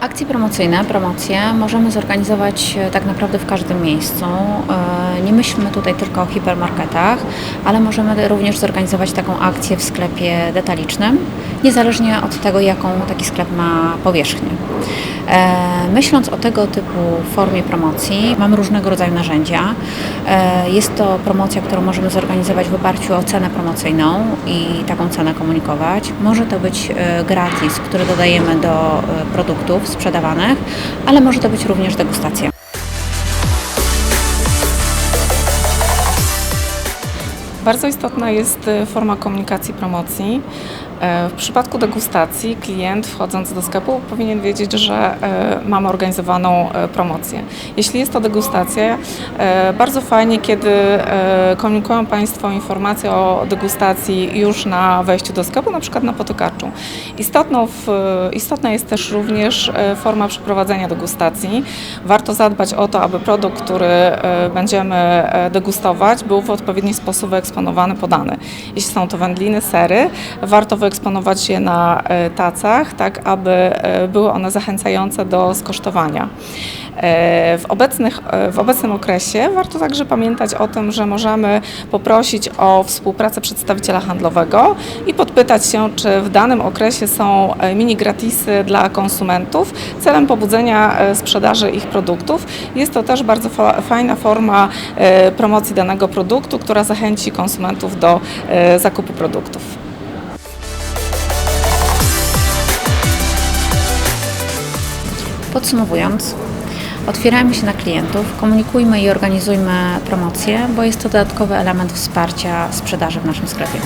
Akcje promocyjne, promocje możemy zorganizować e, tak naprawdę w każdym miejscu. E, Nie myślmy tutaj tylko o hipermarketach, ale możemy również zorganizować taką akcję w sklepie detalicznym, niezależnie od tego, jaką taki sklep ma powierzchnię. E, Myśląc o tego typu formie promocji, mamy różnego rodzaju narzędzia. E, Jest to promocja, którą możemy zorganizować w oparciu o cenę promocyjną i taką cenę komunikować. Może to być e, gratis, który dodajemy do produktów sprzedawanych, ale może to być również degustacja. Bardzo istotna jest forma komunikacji promocji. E, W przypadku degustacji klient wchodząc do sklepu powinien wiedzieć, że e, mamy organizowaną e, promocję. Jeśli jest to degustacja, bardzo fajnie, kiedy komunikują Państwo informacje o degustacji już na wejściu do sklepu, na przykład na potykaczu. Istotną w, istotna jest też również forma przeprowadzenia degustacji. Warto zadbać o to, aby produkt, który będziemy degustować, był w odpowiedni sposób wyeksponowany, podany. Jeśli są to wędliny, sery, warto wyeksponować je na e, tacach, tak aby e, były one zachęcające do skosztowania. E, W, obecnych, w obecnym okresie warto także pamiętać o tym, że możemy poprosić o współpracę przedstawiciela handlowego i podpytać się, czy w danym okresie są mini gratisy dla konsumentów celem pobudzenia sprzedaży ich produktów. Jest to też bardzo fa- fajna forma promocji danego produktu, która zachęci konsumentów do zakupu produktów. Podsumowując, otwierajmy się na klientów, komunikujmy i organizujmy promocje, bo jest to dodatkowy element wsparcia sprzedaży w naszym sklepie.